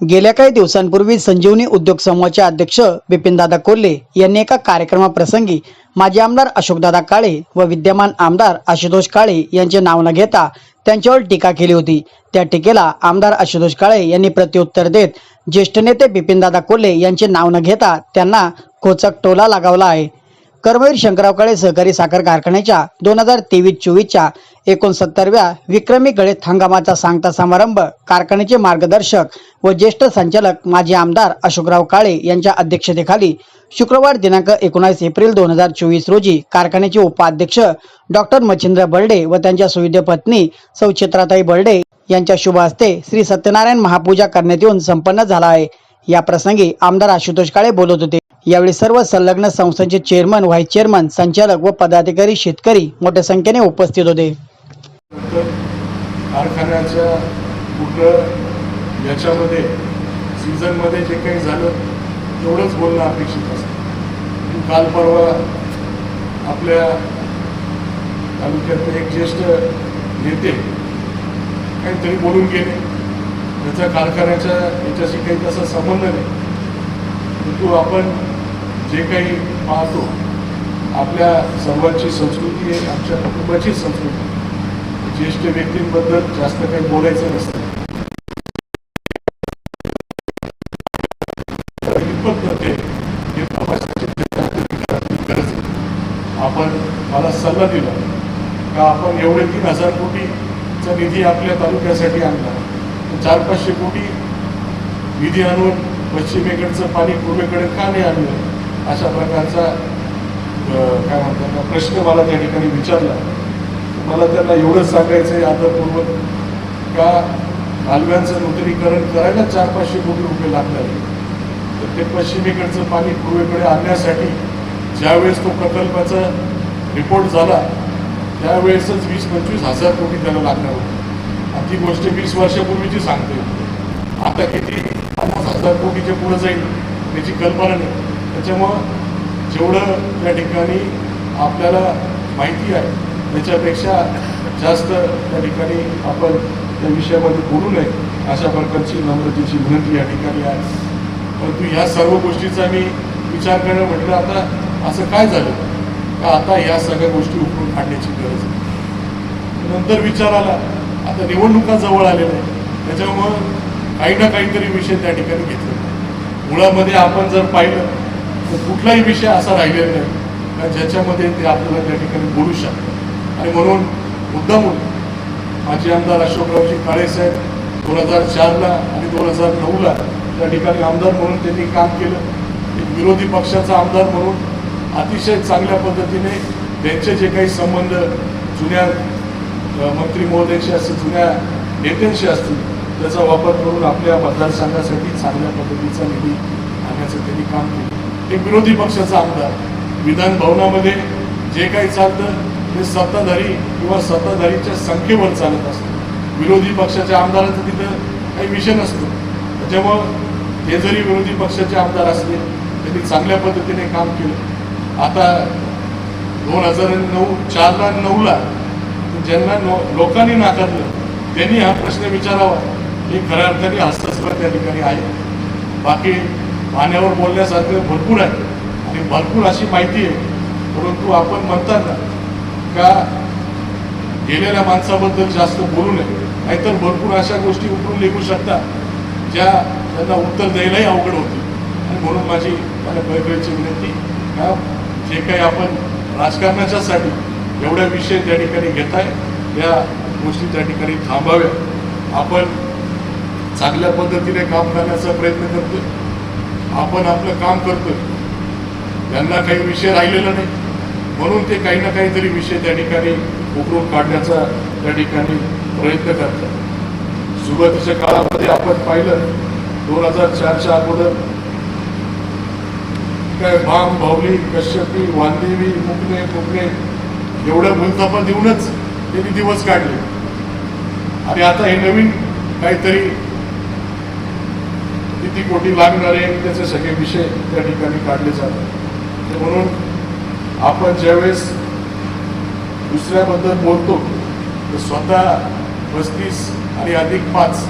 गेल्या काही दिवसांपूर्वी संजीवनी उद्योग समूहाचे अध्यक्ष बिपिनदादा कोल्हे यांनी एका कार्यक्रमाप्रसंगी माजी आमदार अशोकदादा काळे व विद्यमान आमदार आशुतोष काळे यांचे नाव न घेता त्यांच्यावर टीका केली होती. त्या टीकेला आमदार आशुतोष काळे यांनी प्रत्युत्तर देत ज्येष्ठ नेते बिपिनदादा कोल्हे यांचे नाव न घेता त्यांना कोचक टोला लगावला आहे. कर्मवीर शंकराव काळे सहकारी साखर कारखान्याच्या दोन हजार तेवीस चोवीसच्या एकोणसत्तरव्या विक्रमी गळेत हंगामाचा सांगता समारंभ कारखान्याचे मार्गदर्शक व ज्येष्ठ संचालक माजी आमदार अशोकराव काळे यांच्या अध्यक्षतेखाली शुक्रवार दिनांक एकोणास एप्रिल दोन हजार चोवीस रोजी कारखान्याचे उपाध्यक्ष डॉक्टर मच्छिंद्र बर्डे व त्यांच्या सुविद्य पत्नी सौ चित्राताई बर्डे यांच्या शुभ हस्ते श्री सत्यनारायण महापूजा करण्यात येऊन संपन्न झाला आहे. या प्रसंगी आमदार आशुतोष काळे बोलत होते. यावेळी सर्व संलग्न संस्थांचे चेअरमन व्हाईस चेअरमन संचालक व पदाधिकारी शेतकरी मोठ्या संख्येने उपस्थित होते. कारखान्याचं कुठं याच्यामध्ये सीझनमध्ये जे काही झालं तेवढंच बोलणं अपेक्षित असतं. काल परवा आपल्या तालुक्यातले एक ज्येष्ठ नेते काहीतरी बोलून गेले. त्याचा कारखान्याच्या याच्याशी काही तसा संबंध नाही. परंतु आपण जे काही पाहतो आपल्या सर्वांची संस्कृती आहे आमच्या कुटुंबाची संस्कृती ज्येष्ठ व्यक्तींबद्दल जास्त काही बोलायचं नसतं. गरज आहे. आपण मला सल्ला दिला का आपण एवढे तीन हजार कोटीचा निधी आपल्या तालुक्यासाठी आणला. चार पाचशे कोटी निधी आणून पश्चिमेकडचं पाणी पूर्वेकडे का नाही आणलं अशा प्रकारचा काय म्हणतात ना, प्रश्न मला त्या ठिकाणी विचारला. मला त्यांना एवढंच सांगायचं आहे आदरपूर्वक का कालव्यांचं नूतनीकरण करायला चार पाचशे कोटी रुपये लागणार तर ते पश्चिमेकडचं पाणी पूर्वेकडे आणण्यासाठी ज्यावेळेस तो प्रकल्पाचा रिपोर्ट झाला त्यावेळेसच वीस पंचवीस हजार कोटी त्याला लागणार होते. आणि ती गोष्ट वीस वर्षापूर्वीची सांगते आता किती? हजार कोटीच्या पुढे जाईल त्याची कल्पना नाही. त्याच्यामुळं जेवढं त्या ठिकाणी आपल्याला माहिती आहे त्याच्यापेक्षा जास्त त्या ठिकाणी आपण त्या विषयामध्ये बोलू नये अशा प्रकारची नम्रतेची विनंती या ठिकाणी आहे. परंतु ह्या सर्व गोष्टीचा मी विचार करणं म्हटलं आता असं काय झालं? का आता ह्या सगळ्या गोष्टी उकळून काढण्याची गरज आहे? नंतर विचार आला आता निवडणुका जवळ आलेल्या आहेत. त्याच्यामुळं काही ना काहीतरी विषय त्या ठिकाणी घेतले. मुळामध्ये आपण जर पाहिलं तर कुठलाही विषय असा राहिलेला नाही का ज्याच्यामध्ये ते आपल्याला त्या ठिकाणी बोलू शकतात. आणि म्हणून मुद्दामून माजी आमदार अशोकरावजी काळेसाहेब दोन हजार चारला आणि दोन हजार नऊला त्या ठिकाणी आमदार म्हणून त्यांनी काम केलं. एक विरोधी पक्षाचा आमदार म्हणून अतिशय चांगल्या पद्धतीने त्यांचे जे काही संबंध जुन्या मंत्री महोदयांशी असतील जुन्या नेत्यांशी असतील त्याचा वापर करून आपल्या मतदारसंघासाठी चांगल्या पद्धतीचा निधी आणण्याचं त्यांनी काम केलं. एक विरोधी पक्षाचा आमदार विधान भवनामध्ये जे काही चालतं ते सत्ताधारी किंवा सत्ताधारीच्या संख्येवर चालत असतं. विरोधी पक्षाच्या आमदाराचं तिथं काही विषय नसतो. त्याच्यामुळं ते जरी विरोधी पक्षाचे आमदार असले त्यांनी चांगल्या पद्धतीने काम केलं. आता दोन हजार नऊ चारला नऊला ज्यांना नो लोकांनी नाकारलं त्यांनी हा प्रश्न विचारावा. हे खऱ्या अर्थाने हास्यास्पद त्या ठिकाणी आहे. बाकी पाण्यावर बोलण्यासारखं भरपूर आहे. आणि भरपूर अशी माहिती आहे. परंतु आपण म्हणताना का गेलेल्या माणसाबद्दल जास्त बोलू नये. नाहीतर भरपूर अशा गोष्टी उठून निघू शकतात ज्या त्यांना उत्तर द्यायलाही अवघड होती. आणि म्हणून माझी मला बैठकीची विनंती का जे काही आपण राजकारणाच्यासाठी एवढ्या विषय त्या ठिकाणी घेत आहे या गोष्टी त्या ठिकाणी थांबाव्या आपण चांगल्या पद्धतीने काम करण्याचा प्रयत्न करतोय. आपण आपलं काम करतोय. त्यांना काही विषय राहिलेला नाही. म्हणून ते काही ना काहीतरी विषय त्या ठिकाणी उकरून काढण्याचा त्या ठिकाणी प्रयत्न करतात. सुरुवातीच्या काळामध्ये आपण पाहिलं दोन हजार चारच्या अगोदर काय भाम भावली कश्यपी वांदेवी मुकणे फुकणे एवढं मुलतापण देऊनच त्यांनी दिवस काढले. आणि आता हे नवीन काहीतरी किती कोटी लागणार आहे त्याचे सगळे विषय त्या ठिकाणी काढले जातात. म्हणून आपण ज्यावेळेस दुसऱ्याबद्दल बोलतो तर स्वतः पस्तीस आणि अधिक पाच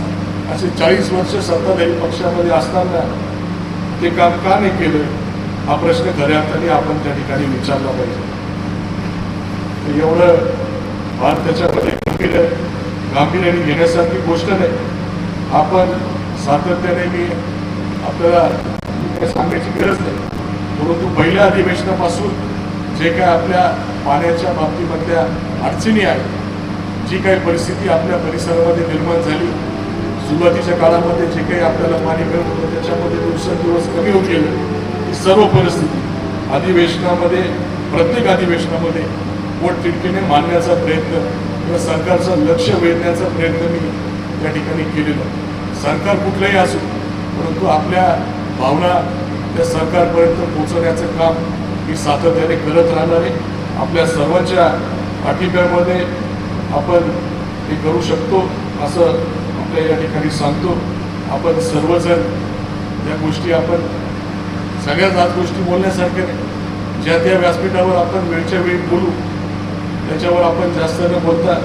असे चाळीस वर्ष सत्ताधारी पक्षामध्ये असताना ते काम का नाही केलं हा प्रश्न खऱ्या अर्थाने आपण त्या ठिकाणी विचारला पाहिजे. तर एवढं भारताच्या गांभीर्याने घेण्यासारखी गोष्ट नाही. आपण सातत्याने मी आपल्याला काही सांगायची गरज नाही. परंतु पहिल्या अधिवेशनापासून जे काय आपल्या पाण्याच्या बाबतीमधल्या अडचणी आहेत जी काही परिस्थिती आपल्या परिसरामध्ये निर्माण झाली सुरुवातीच्या काळामध्ये जे काही आपल्याला पाणी मिळत होतं त्याच्यामध्ये दिवसेंदिवस कमी होत गेलं ही सर्व परिस्थिती अधिवेशनामध्ये प्रत्येक अधिवेशनामध्ये पोटतिडकीने मांडण्याचा प्रयत्न किंवा सरकारचं लक्ष वेधण्याचा प्रयत्न मी त्या ठिकाणी केलेला सरकार कुठलंही असो परंतु आपल्या भावना त्या सरकारपर्यंत पोचवण्याचं काम मी सातत्याने करत राहणार आहे आपल्या सर्वांच्या पाठिंब्यामध्ये आपण हे करू शकतो असं आपल्या या ठिकाणी सांगतो. आपण सर्वजण या गोष्टी आपण सगळ्याच आज गोष्टी बोलण्यासारख्या नाही. ज्या त्या व्यासपीठावर आपण वेळच्या वेळी बोलू त्याच्यावर आपण जास्त न बोलता